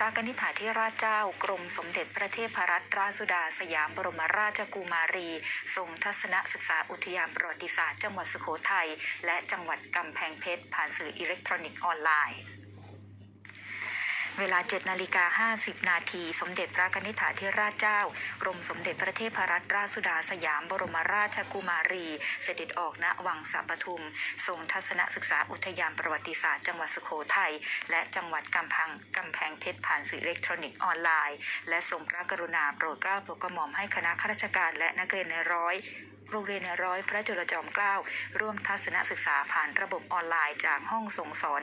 พระกนิษฐาธิราชเจ้ากรมสมเด็จพระเทพรัตนราชสุดาสยามบรมราชกุมารี ทรงทัศนศึกษาอุทยานประวัติศาสตร์จังหวัดสุโขทัยและจังหวัดกำแพงเพชรผ่านสื่ออิเล็กทรอนิกส์ออนไลน์ เวลา 7 นาฬิกา 50 นาที สมเด็จพระกนิษฐาธิราชเจ้ากรมสมเด็จพระเทพรัตนราชสุดาสยามบรมราชกุมารี เสด็จออกณวังสัปทุม ทรงทัศนศึกษาอุทยานประวัติศาสตร์จังหวัดสุโขทัยและจังหวัดกำแพงกำแพงเพชรผ่านสื่ออิเล็กทรอนิกส์ออนไลน์ และทรงพระกรุณาโปรดเกล้าโปรดกระหม่อมให้คณะข้าราชการและนักเรียนในร้อย โรงเรียนร้อยพระจุลจอมเกล้าร่วมทัศนศึกษาผ่านระบบออนไลน์จากห้องส่งสอน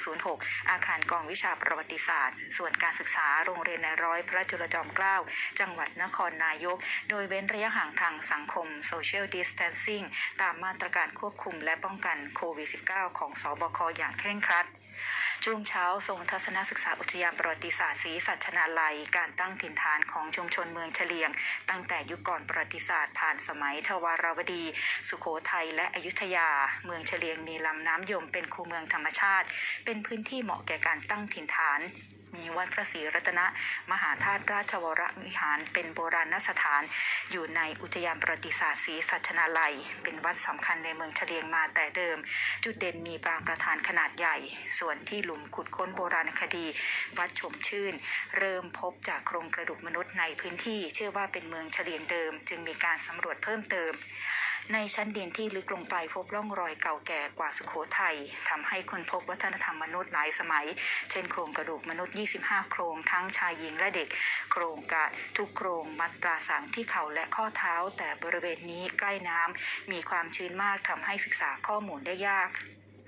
206 อาคารกองวิชาประวัติศาสตร์ ส่วนการศึกษาโรงเรียนในร้อยพระจุลจอมเกล้าจังหวัดนครนายก โดยเว้นระยะห่างทางสังคม Social Distancing ตามมาตรการควบคุมและป้องกันโควิด -19 ของสบคอย่างเคร่งครัด ช่วงเช้าทรงทัศนศึกษาอุทยานประวัติศาสตร์ศรีสัชนาลัย การตั้งถิ่นฐานของชุมชนเมืองเฉลียง ตั้งแต่ยุคก่อนประวัติศาสตร์ผ่านสมัยทวารวดี สุโขทัยและอยุธยา เมืองเฉลียงมีลำน้ำยมเป็นคูเมืองธรรมชาติ เป็นพื้นที่เหมาะแก่การตั้งถิ่นฐานมีวัดพระศรีรัตนมหาธาตุราชวรวิหารเป็นโบราณสถาน อยู่ในอุทยานประวัติศาสตร์ศรีสัชนาลัย เป็นวัดสำคัญในเมืองเฉลียงมาแต่เดิม จุดเด่นมีปรางประธานขนาดใหญ่ ส่วนที่หลุมขุดค้นโบราณคดี วัดชมชื่น เริ่มพบจากโครงกระดูกมนุษย์ในพื้นที่ เชื่อว่าเป็นเมืองเฉลียงเดิม จึงมีการสำรวจเพิ่มเติม ในชั้นดินที่ลึกลงไปพบร่องรอยเก่าแก่กว่าสุโขทัยทำให้คนพบวัฒนธรรมมนุษย์หลายสมัย เช่นโครงกระดูกมนุษย์ 25 โครงทั้งชายหญิงและเด็ก โครงกระทุกโครงมัดตราสังที่เข่าและข้อเท้า แต่บริเวณนี้ใกล้น้ำมีความชื้นมากทำให้ศึกษาข้อมูลได้ยาก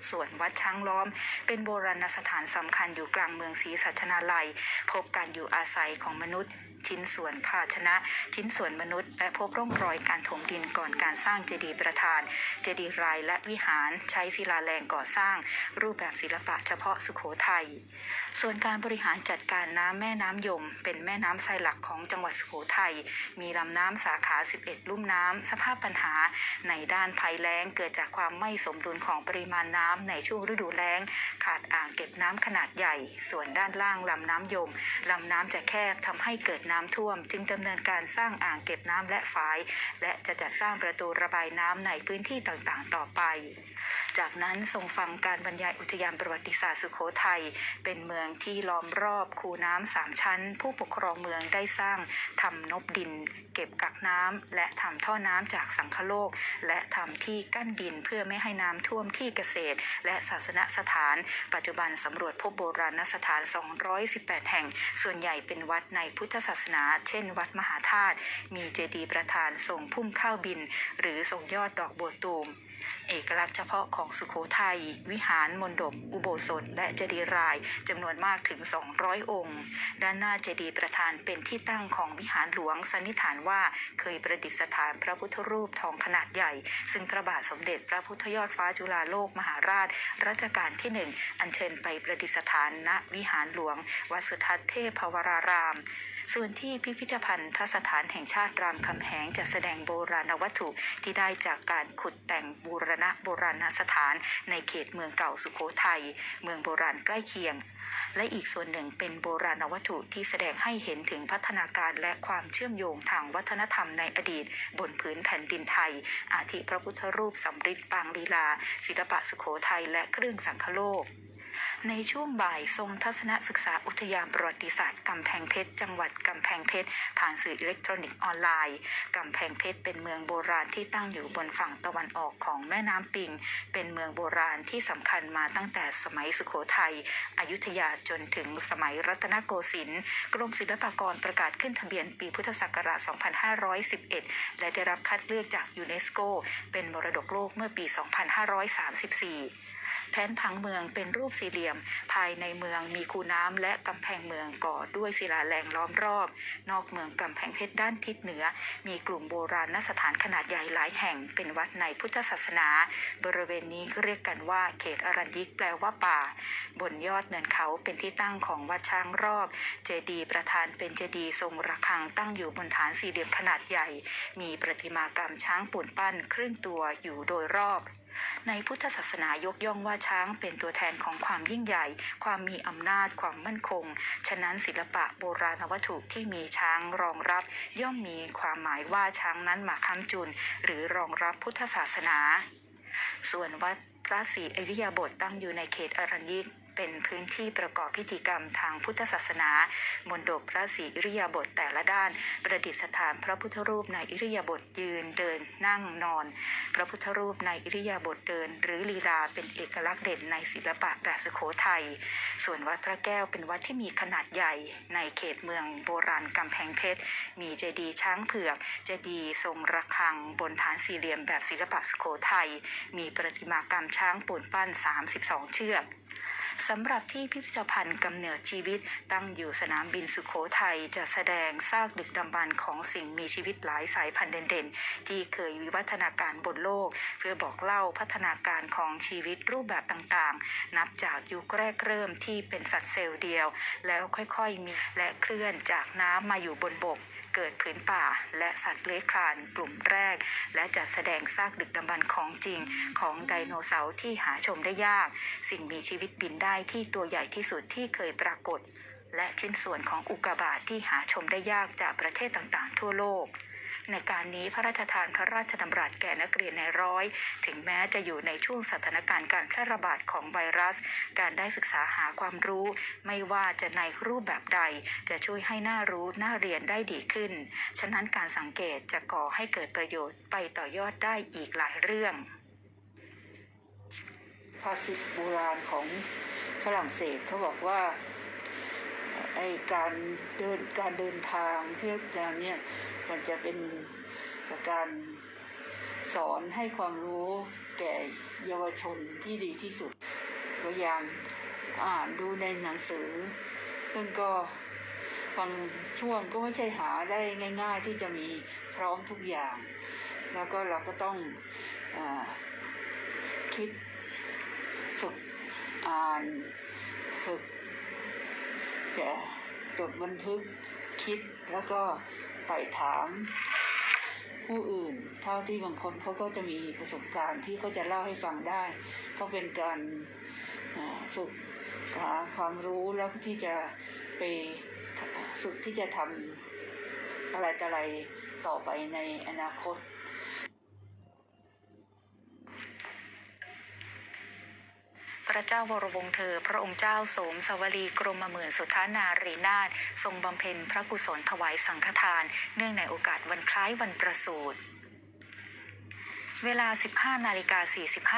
ส่วนวัดช้างล้อม เป็นโบราณสถานสำคัญอยู่กลางเมืองศรีสัชนาลัย พบการอยู่อาศัยของมนุษย์ ชิ้นส่วนภาชนะ ชิ้นส่วนมนุษย์ และพบร่องรอยการถมดินก่อนการสร้างเจดีย์ประธาน เจดีย์รายและวิหารใช้ศิลาแรงก่อสร้าง รูปแบบศิลปะเฉพาะสุขโขทัย ส่วนการบริหารจัดการน้ำแม่น้ำยม เป็นแม่น้ำทรายหลักของจังหวัดสุโขทัย มีลำน้ำสาขา 11 ลุ่มน้ำ สภาพปัญหา ในด้านภัยแล้งเกิดจากความไม่สมดุลของปริมาณน้ำในช่วงฤดูแล้ง ขาดอ่างเก็บน้ำขนาดใหญ่ ส่วนด้านล่างลำน้ำยมลำน้ำจะแคบทำให้เกิดน้ำท่วม จึงดำเนินการสร้างอ่างเก็บน้ำและฝาย และจะจัดสร้างประตูระบายน้ำในพื้นที่ต่างๆ ต่อไป จากนั้นทรงฟังการบรรยายอุทยานประวัติศาสตร์สุโขทัยเป็นเมืองที่ล้อมรอบคูน้ำสามชั้น ผู้ปกครองเมืองได้สร้างทำนบดิน เก็บกักน้ำและทำท่อน้ำจากสังคโลก และทำที่กั้นดินเพื่อไม่ให้น้ำท่วมที่เกษตร และศาสนสถาน ปัจจุบันสำรวจพบโบราณสถาน 218 แห่ง ส่วนใหญ่เป็นวัดในพุทธศาสนา เช่น วัดมหาธาตุมีเจดีย์ประธานทรงพุ่มข้าวบิน หรือทรงยอดดอกบัวตูม เอกลักษณ์เฉพาะของสุโขทัย วิหารมณฑปอุโบสถ และเจดีย์รายจำนวนมากถึง 200 องค์ ด้านหน้าเจดีย์ประธานเป็นที่ตั้งของวิหารหลวงสันนิษฐานว่าเคยประดิษฐานพระพุทธรูปทองขนาดใหญ่ ซึ่งพระบาทสมเด็จพระพุทธยอดฟ้าจุฬาโลกมหาราช รัชกาลที่หนึ่งอัญเชิญไปประดิษฐานณวิหารหลวงวัดสุทัศน์เทพวราราม ส่วนที่พิพิธภัณฑ์ทสถานแห่งชาติรามคำแหงจะแสดงโบราณวัตถุที่ได้จากการขุดแต่งบูรณะโบราณสถานในเขตเมืองเก่าสุโขทัย เมืองโบราณใกล้เคียง และอีกส่วนหนึ่งเป็นโบราณวัตถุที่แสดงให้เห็นถึงพัฒนาการและความเชื่อมโยงทางวัฒนธรรมในอดีต บนพื้นแผ่นดินไทย อาทิพระพุทธรูปสำริดปางลีลา ศิลปะสุโขทัยและเครื่องสังคโลก ในช่วงบ่ายทรงทัศนศึกษาอุทยานประวัติศาสตร์กำแพงเพชร จังหวัดกำแพงเพชร ผ่านสื่ออิเล็กทรอนิกส์ออนไลน์กำแพงเพชรเป็นเมืองโบราณที่ตั้งอยู่บนฝั่งตะวันออกของแม่น้ำปิง เป็นเมืองโบราณที่สำคัญมาตั้งแต่สมัยสุโขทัยอยุธยาจนถึงสมัยรัตนโกสินทร์กรมศิลปากรประกาศขึ้นทะเบียนปีพุทธศักราช 2511 และได้รับคัดเลือกจากยูเนสโก เป็นมรดกโลกเมื่อปี 2534 แผนผังเมืองเป็นรูปสี่เหลี่ยม ภายในเมืองมีคูน้ำและกำแพงเมืองก่อด้วยศิลาแรงล้อมรอบ นอกเมืองกำแพงเพชรด้านทิศเหนือ มีกลุ่มโบราณสถานขนาดใหญ่หลายแห่งเป็นวัดในพุทธศาสนา บริเวณนี้เรียกกันว่าเขตอรัญยิกแปลว่าป่า บนยอดเนินเขาเป็นที่ตั้งของวัดช้างรอบ เจดีย์ประธานเป็นเจดีย์ทรงระฆังตั้งอยู่บนฐานสี่เหลี่ยมขนาดใหญ่ มีประติมากรรมช้างปูนปั้นครึ่งตัวอยู่โดยรอบ ในพุทธศาสนายกย่องว่าช้างเป็นตัวแทนของความยิ่งใหญ่ ความมีอำนาจ ความมั่นคง ฉะนั้นศิลปะโบราณวัตถุที่มีช้างรองรับ ย่อมมีความหมายว่าช้างนั้นมาค้ำจุน หรือรองรับพุทธศาสนา ส่วนวัดพระศรีอริยบทตั้งอยู่ในเขตอรัญญิก เป็นพื้นที่ประกอบพิธีกรรมทางพุทธศาสนา มณฑปพระศรีอิริยาบทแต่ละด้าน ประดิษฐานพระพุทธรูปในอิริยาบถยืนเดินนั่งนอน พระพุทธรูปในอิริยาบถเดิน หรือลีลาเป็นเอกลักษณ์เด่นในศิลปะแบบสุโขทัย ส่วนวัดพระแก้วเป็นวัดที่มีขนาดใหญ่ ในเขตเมืองโบราณกำแพงเพชร มีเจดีย์ช้างเผือก เจดีย์ทรงระฆัง บนฐานสี่เหลี่ยมแบบศิลปะสุโขทัย มีประติมากรรมช้างปูนปั้น 32 เชือก สำหรับที่พิพิธภัณฑ์กำเนิดชีวิต ตั้งอยู่สนามบินสุขโขทัยจะแสดงซากดึกดำบรรพ์ของสิ่งมีชีวิตหลายสายพันธุ์เด่นๆ ที่เคยวิวัฒนาการบนโลก เพื่อบอกเล่าพัฒนาการของชีวิตรูปแบบต่างๆ นับจากยุคแรกเริ่มที่เป็นสัตว์เซลล์เดียว แล้วค่อยๆมีและเคลื่อนจากน้ำมาอยู่บนบก เกิดผืนป่า และสัตว์เลื้อยคลานกลุ่มแรก และจัดแสดงซากดึกดำบรรพ์ของจริง ของไดโนเสาร์ที่หาชมได้ยาก สิ่งมีชีวิตบินได้ที่ตัวใหญ่ที่สุดที่เคยปรากฏ และชิ้นส่วนของอุกกาบาตที่หาชมได้ยากจากประเทศต่างๆ ทั่วโลก ในการนี้พระราชทานพระราชดำรัสแก่นักเรียนในร้อย ถึงแม้จะอยู่ในช่วงสถานการณ์การแพร่ระบาดของไวรัส การได้ศึกษาหาความรู้ ไม่ว่าจะในรูปแบบใด จะช่วยให้หน่ารู้น่าเรียนได้ดีขึ้น ฉะนั้นการสังเกตจะก่อให้เกิดประโยชน์ไปต่อยอดได้อีกหลายเรื่องภาษิตโบราณของ ฝรั่งเศสเขาบอกว่าไอการเดินการเดินทางเพื่อการเนี่ยมันจะเป็นการสอนให้ความรู้แก่เยาวชนที่ดีที่สุดตัวอย่างอ่านดูในหนังสือ ซึ่งก็บางช่วงก็ไม่ใช่หาได้ง่าย ๆ ที่จะมีพร้อมทุกอย่าง แล้วก็เราก็ต้องอคิดฝึกานฝึกจะจดบันทึกคิดแล้วก็ไต่ถามผู้อื่น เท่าที่บางคนเขาก็จะมีประสบการณ์ที่เขาจะเล่าให้ฟังได้ก็เป็นการอ่าฝึกหาความรู้แล้วที่จะไปฝึกที่จะทำอะไรต่ออะไรต่อไปในอนาคต ระเจ้าวรวงเธอ พระองค์เจ้าโสมสวลีกรมหมื่นสุทานารีนาถทรงบำเพ็ญพระกุศลถวายสังฆทาน เนื่องในโอกาสวันคล้ายวันประสูติ เวลา 15 นาฬิกา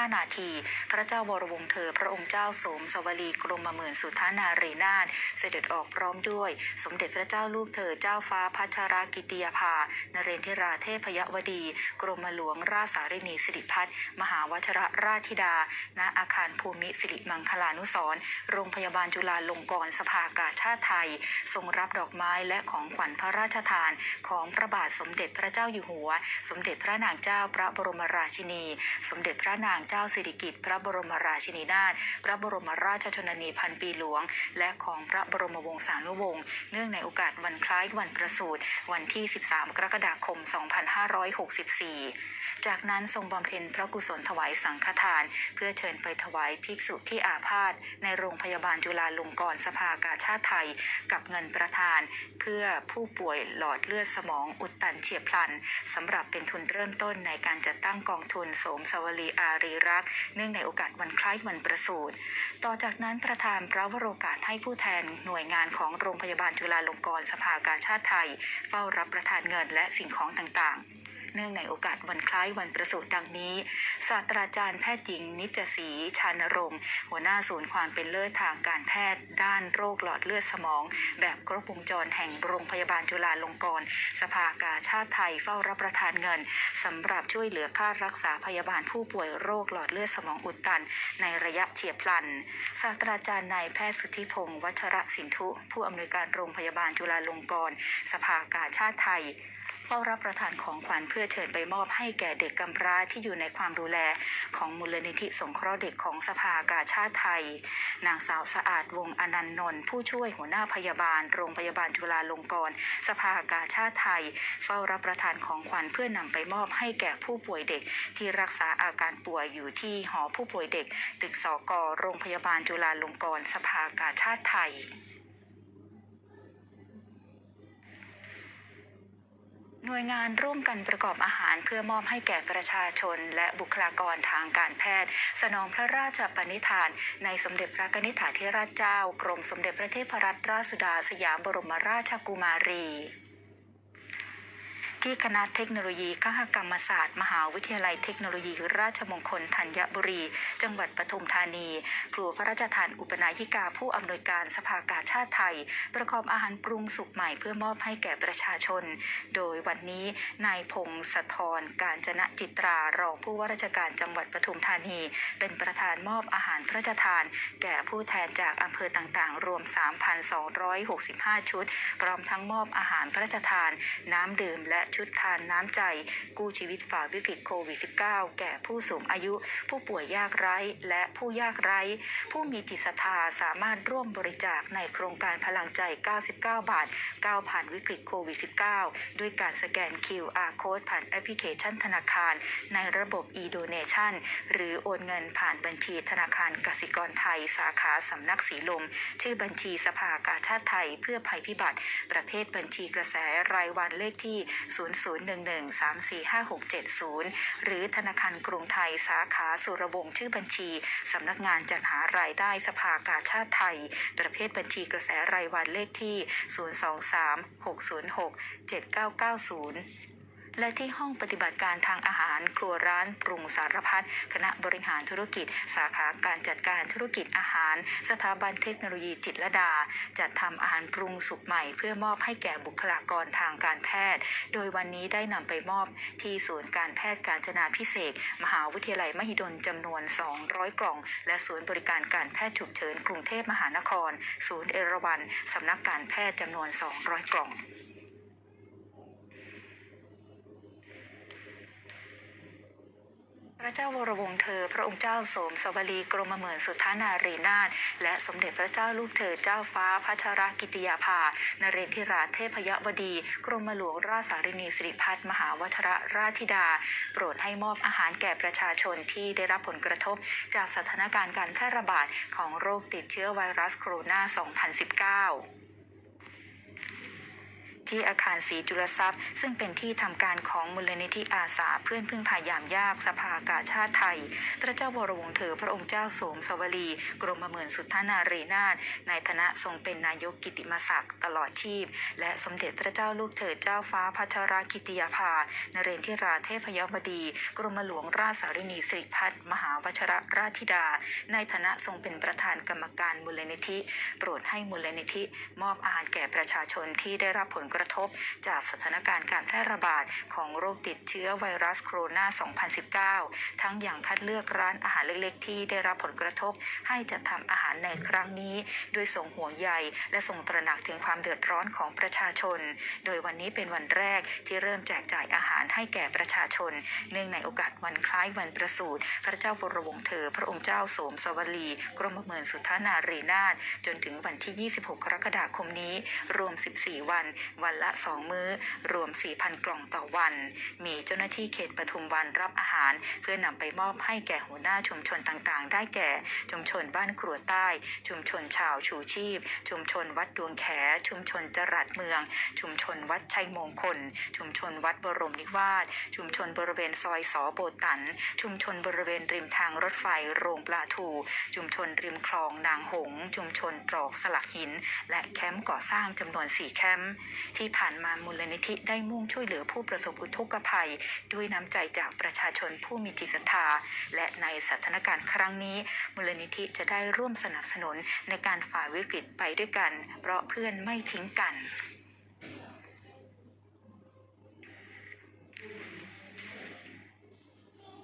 45 นาที พระเจ้าวรวงศ์เธอ พระองค์เจ้าโสมสวลีกรมหมื่นสุทานารีนาถเสด็จออกพร้อมด้วย สมเด็จพระเจ้าลูกเธอเจ้าฟ้าพัชรกิติยาภา นเรนทิราเทพยวดี กรมหลวงราชสารินีสิริพัฒน์มหาวชรราชธิดา ณ อาคารภูมิสิริมังคลานุสรโรงพยาบาลจุฬาลงกรณ์สภากาชาติไทย ทรงรับดอกไม้และของขวัญพระราชทาน ของพระบาทสมเด็จพระเจ้าอยู่หัว สมเด็จพระนางเจ้าพระบรมราชินี สมเด็จพระนางเจ้าสิริกิติ์พระบรมราชินีนาถพระบรมราชชนนีพันปีหลวง และของพระบรมวงศานุวงศ์เนื่องในโอกาสวันคล้ายวันประสูติวันที่ 13 กรกฎาคม 2564 จากนั้นทรงบำเพ็ญพระกุศลถวายสังฆทาน เพื่อเชิญไปถวายภิกษุที่อาพาธในโรงพยาบาลจุฬาลงกรณ์สภากาชาติไทย กับเงินประทาน เพื่อผู้ป่วยหลอดเลือดสมองอุดตันเฉียบพลันสำหรับเป็นทุนเริ่มต้นในการจัดตั้งกองทุนโสมสวลีอารีรักษ์เนื่องในโอกาสวันคล้ายวันประสูติต่อจากนั้นประธานพระวโรกาสให้ผู้แทนหน่วยงานของโรงพยาบาลจุฬาลงกรณ์สภากาชาติไทย เฝ้ารับประทานเงินและสิ่งของต่างๆ เนื่องในโอกาสวันคล้ายวันประสูติดังนี้ ศาสตราจารย์แพทย์หญิง นิจศรีชานรงค์หัวหน้าศูนย์ความเป็นเลิศทางการแพทย์ ด้านโรคหลอดเลือดสมอง แบบครบวงจรแห่งโรงพยาบาลจุฬาลงกรณ์สภากาชาติไทยเฝ้ารับประทานเงินสำหรับช่วยเหลือค่ารักษาพยาบาลผู้ป่วยโรคหลอดเลือดสมองอุดตัน ในระยะเฉียบพลัน ศาสตราจารย์นายแพทย์สุทธิพงศ์วัชระสินธุผู้อำนวยการโรงพยาบาลจุฬาลงกรณ์สภากาชาติไทย ฝ้ารับประทานของขวัญเพื่อเชิญไปมอบให้แก่เด็กกำพร้าที่อยู่ในความดูแลของมูลนิธิสงเคราะห์เด็กของสภากาชาติไทย นางสาวสะอาดวงอนันนนท์ผู้ช่วยหัวหน้าพยาบาล โรงพยาบาลจุฬาลงกรณ์สภากาชาติไทย เฝ้ารับประทานของขวัญเพื่อนำไปมอบให้แก่ผู้ป่วยเด็ก ที่รักษาอาการป่วยอยู่ที่หอผู้ป่วยเด็ก ตึกสกโรงพยาบาลจุฬาลงกรณ์สภากาชาติไทย หน่วยงานร่วมกันประกอบอาหารเพื่อมอบให้แก่ประชาชน และบุคลากรทางการแพทย์ สนองพระราชปณิธาน ในสมเด็จพระกนิษฐาธิราชเจ้า กรมสมเด็จพระเทพรัตนราชสุดาสยามบรมราชกุมารี ที่คณะเทคโนโลยีคหกรรมศาสตร์ มหาวิทยาลัยเทคโนโลยี ราชมงคลธัญบุรี จังหวัดปทุมธานี ครูพระราชทานอุปนายิกาผู้อำนวยการสภากาชาติไทย ประกอบอาหารปรุงสุกใหม่เพื่อมอบให้แก่ประชาชน โดยวันนี้นายพงศธรการจนะจิตรารองผู้ว่าราชการจังหวัดปทุมธานี เป็นประธานมอบอาหารพระราชทาน แก่ผู้แทนจากอำเภอต่างๆ รวม 3,265 ชุด พร้อมทั้งมอบอาหารพระราชทาน น้ำดื่มและชุดทานน้ำใจ กู้ชีวิตฝ่าวิกฤตโควิด -19 แก่ผู้สูงอายุ ผู้ป่วยยากไร้ และผู้ยากไร้ ผู้มีจิตศรัทธาสามารถร่วมบริจาคในโครงการพลังใจ 99 บาทก้าวผ่านวิกฤตโควิด -19 ด้วยการสแกน QR Code ผ่านแอปพลิเคชันธนาคาร ในระบบ e-donation หรือโอนเงินผ่านบัญชีธนาคารกสิกรไทย สาขาสำนักสีลม ชื่อบัญชีสภากาชาติไทย เพื่อภัยพิบัติ ประเภทบัญชีกระแสรายวันเลขที่0011345670 หรือธนาคารกรุงไทยสาขาสุรวงศ์ชื่อบัญชี สำนักงานจัดหารายได้สภากาชาติไทย ประเภทบัญชีกระแสรายวันเลขที่ 023-606-7990 และที่ห้องปฏิบัติการทางอาหารครัวร้านปรุงสารพัดคณะบริหารธุรกิจ สาขาการจัดการธุรกิจอาหาร สถาบันเทคโนโลยีจิตรดา จัดทำอาหารปรุงสุกใหม่ เพื่อมอบให้แก่บุคลากรทางการแพทย์ โดยวันนี้ได้นำไปมอบที่ศูนย์การแพทย์การจนาพิเศษ มหาวิทยาลัยมหิดลจำนวน 200 กล่อง และศูนย์บริการการแพทย์ฉุกเฉินกรุงเทพมหานคร ศูนย์เอราวัณสำนักการแพทย์จำนวน 200 กล่อง พระเจ้าวรวงเธอ พระองค์เจ้าโสมสวลีกรมเหมือนสุทานารีนาถและสมเด็จพระเจ้าลูกเธอเจ้าฟ้าพัชรกิติยาภานเรนทิราเทพยวดี กรมหลวงราชสารินีสิริพัฒน์มหาวัชรราชธิดา โปรดให้มอบอาหารแก่ประชาชนที่ได้รับผลกระทบ จากสถานการณ์การแพร่ระบาดของโรคติดเชื้อไวรัสโคโรนา 2019 ที่อาคารศรีจุลทรัพย์ ซึ่งเป็นที่ทำการของมูลนิธิอาสาเพื่อนพึ่งพายามยากสภากาชาติไทย พระเจ้าวรวงศ์เธอพระองค์เจ้าโสมสวลี กรมเหมือนสุทธานารีนาถในฐานะทรงเป็นนายกกิติมศักดิ์ตลอดชีพ และสมเด็จพระเจ้าลูกเธอเจ้าฟ้าพัชรกิติยาภานเรนทิราเทพยวดี กรมหลวงราชสารินีสิริพัฒน์มหาวชรราชธิดา ในฐานะทรงเป็นประธานกรรมการมูลนิธิ โปรดให้มูลนิธิ มอบอาหารแก่ประชาชนที่ได้รับผลกระระทบจากสถานการณ์การแพร่ระบาดของโรคติดเชื้อไวรัสโคโรนา 2019 ทั้งอย่างคัดเลือกร้านอาหารเล็กๆ ที่ได้รับผลกระทบ ให้จัดทำอาหารในครั้งนี้โดยส่งห่วงใยและส่งตระหนักถึงความเดือดร้อนของประชาชน โดยวันนี้เป็นวันแรกที่เริ่มแจกจ่ายอาหารให้แก่ประชาชน เนื่องในโอกาสวันคล้ายวันประสูติพระเจ้าวรวงศ์เธอ พระองค์เจ้าโสมสวลี กรมเมืองสุทธานารีนาถจนถึงวันที่ 26 กรกฎาคมนี้ รวม 14 วันวันละ 2 มื้อ รวม 4,000 กล่องต่อวัน มีเจ้าหน้าที่เขตปทุมวันรับอาหาร เพื่อนำไปมอบให้แก่หัวหน้าชุมชนต่างๆ ได้แก่ ชุมชนบ้านครัวใต้ ชุมชนชาวชูชีพ ชุมชนวัดดวงแข ชุมชนจรัดเมือง ชุมชนวัดชัยมงคล ชุมชนวัดบรมนิวาส ชุมชนบริเวณซอยสอโบตัน ชุมชนบริเวณริมทางรถไฟโรงปลาทู ชุมชนริมคลองนางหง ชุมชนตรอกสลักหิน และแคมป์ก่อสร้างจำนวน 4 แคมป์ที่ผ่านมามูลนิธิได้มุ่งช่วยเหลือผู้ประสบอุทกภัย ด้วยน้ำใจจากประชาชนผู้มีจิตศรัทธา และในสถานการณ์ครั้งนี้ มูลนิธิจะได้ร่วมสนับสนุนในการฝ่าวิกฤตไปด้วยกัน เพราะเพื่อนไม่ทิ้งกัน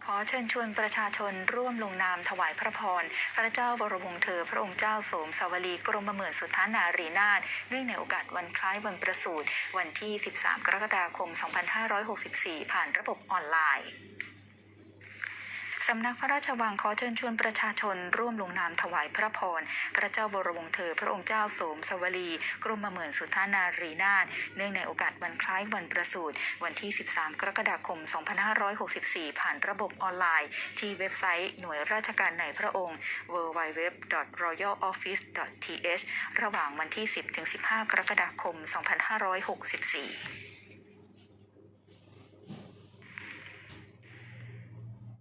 ขอเชิญชวนประชาชนร่วมลงนามถวายพระพร พระเจ้าวรวงเธอ พระองค์เจ้าโสมสวลีกรมเหมื่นสุทธานารีนาถเนื่องในโอกาสวันคล้ายวันประสูติวันที่ 13 กรกฎาคม 2564 ผ่านระบบออนไลน์ สำนักพระราชวังขอเชิญชวนประชาชน ร่วมลงนามถวายพระพร พระเจ้าบรมวงศ์เธอ พระองค์เจ้าโสมสวลี กรมเหมือนสุทธานารีนาถเนื่องในโอกาสวันคล้ายวันประสูติวันที่ 13 กรกฎาคม 2564 ผ่านระบบออนไลน์ ที่เว็บไซต์หน่วยราชการในพระองค์ www.royaloffice.th ระหว่างวันที่ 10-15 กรกฎาคม 2564